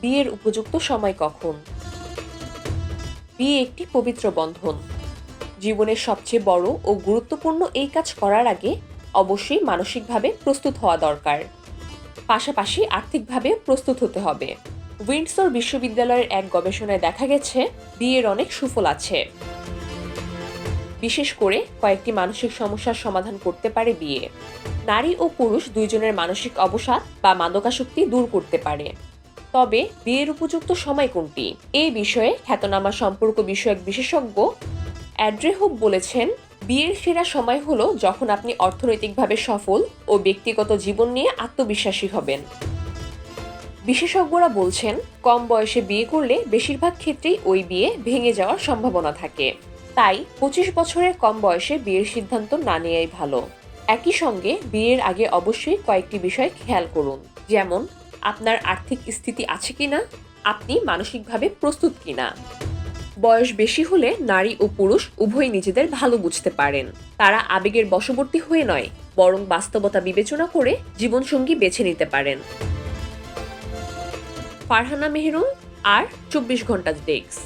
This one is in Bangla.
বিয়ের উপযুক্ত সময় কখন? বিয়ে একটি পবিত্র বন্ধন। জীবনের সবচেয়ে বড় ও গুরুত্বপূর্ণ এই কাজ করার আগে অবশ্যই মানসিকভাবে প্রস্তুত হওয়া দরকার। পাশাপাশি আর্থিকভাবে প্রস্তুত হতে হবে। উইন্ডসর বিশ্ববিদ্যালয়ের এক গবেষণায় দেখা গেছে, বিয়ের অনেক সুফল আছে। বিশেষ করে কয়েকটি মানসিক সমস্যার সমাধান করতে পারে বিয়ে। নারী ও পুরুষ দুইজনের মানসিক অবসাদ বা মাদকাসক্তি দূর করতে পারে। তবে বিয়ের উপযুক্ত সময় কোনটি? এই বিষয়ে খ্যাতনামা সম্পর্ক বিষয়ক বিশেষজ্ঞ অ্যাড্রেহোপ বলেছেন, বিয়ের সেরা সময় হলো যখন আপনি অর্থনৈতিকভাবে সফল ও ব্যক্তিগত জীবন নিয়ে আত্মবিশ্বাসী হবেন। বিশেষজ্ঞরা বলছেন, কম বয়সে বিয়ে করলে বেশিরভাগ ক্ষেত্রেই ওই বিয়ে ভেঙে যাওয়ার সম্ভাবনা থাকে। তাই পঁচিশ বছরের কম বয়সে বিয়ের সিদ্ধান্ত না নেওয়াই ভালো। একই সঙ্গে বিয়ের আগে অবশ্যই কয়েকটি বিষয় খেয়াল করুন, যেমন আপনার আর্থিক স্থিতি আছে কি না আপনি মানসিকভাবে প্রস্তুত কি না বয়স বেশি হলে নারী ও পুরুষ উভয় নিজেদের ভালো বুঝতে পারেন। তারা আবেগের বশবর্তী হয়ে নয়, বরং বাস্তবতা বিবেচনা করে জীবনসঙ্গী বেছে নিতে পারেন। ফারহানা মেহরুম আর চব্বিশ ঘণ্টা ডেস্ক।